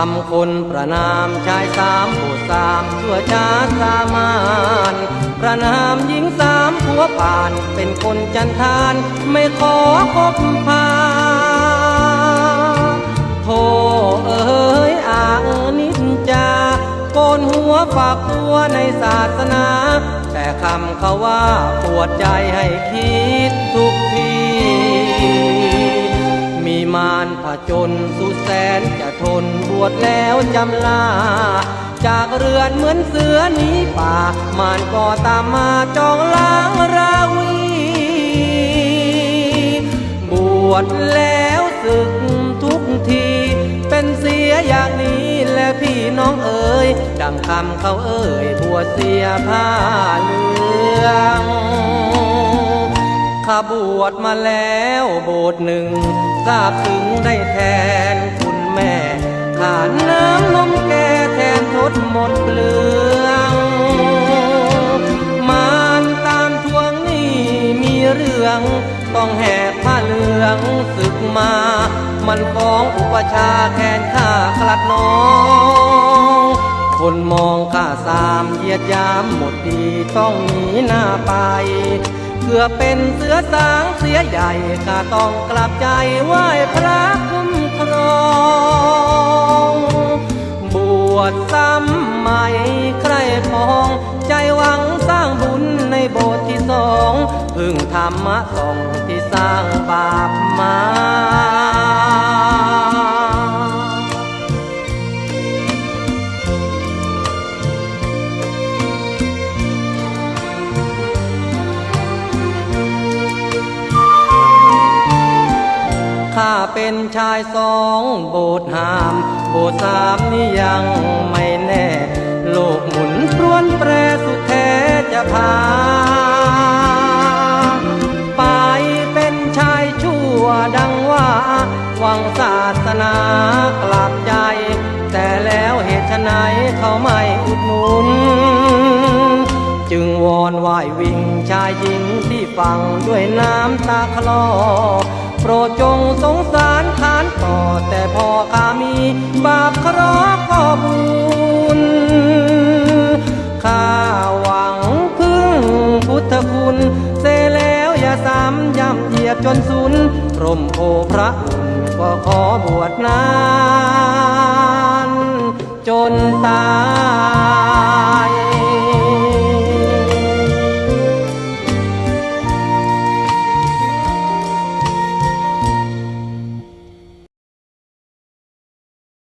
คำคนประนามชายสามผู้สามชั่วช้าสามานประนามหญิงสามผัวผ่านเป็นคนจันทานไม่ขอคบพาโทเอ๋ยอ่างนิจจาโกนหัวฝากตัวในศาสนา แต่คำเขาว่าปวดใจให้คิดทุกที มารผจญสุดแสนจะทนบวชแล้วจำลา จากเรือนเหมือนเสือหนีป่า มารก็ตามมาจองล้างราวี บวชแล้วศึกทุกที เป็นเสียอย่างนี้และพี่น้องเอ๋ยดังคำเขาเอ่ยบวชเสียผ้าเหลือง ข้าบวชมาแล้วโบสถ์หนึ่งทราบถึงได้แทนคุณแม่ขาดน้ำนมแก่แทนทดหมดเปลืองมารตามทวงหนี่มีเรื่อง ต้องแหกผ้าเหลืองศึกมา มันฟ้องอุปชาแคนข้ากลัดน้องคนมองข้าสามเหยียดยามหมดดีต้องหนีหน้าไป เพื่อเป็นเสือสางเสียใหญ่ก็ต้องกลับใจไหว้พระคุ้มครองบวชซ้ำใหม่ใครพอง ใจหวังสร้างบุญในโบสถ์ที่สอง พึ่งธรรมะส่องที่สร้างบาป มาข้าเป็นชายสองโบสหาม โบสสามนี่ยังไม่แน่ โลกหมุนพรวนแปรสุดแท้จะพา ไปเป็นชายชั่วดังว่าหวังศาสนากลับใจ แต่แล้วเหตุไฉนเขาไม่อุดหนุน จึงวอนไหววิ่งชายหญิงที่ฟังด้วยน้ำตาคลอ โปรดจงสงสารทานต่อแต่พ่อขามี บาปครอพขอบุญข้าหวังพึ่งพุทธคุณ เสแล้วอย่าซ้ำย่ำเหยียบจนสุนร่มโพพระอุ่นก็ขอบวชนาน จนตาย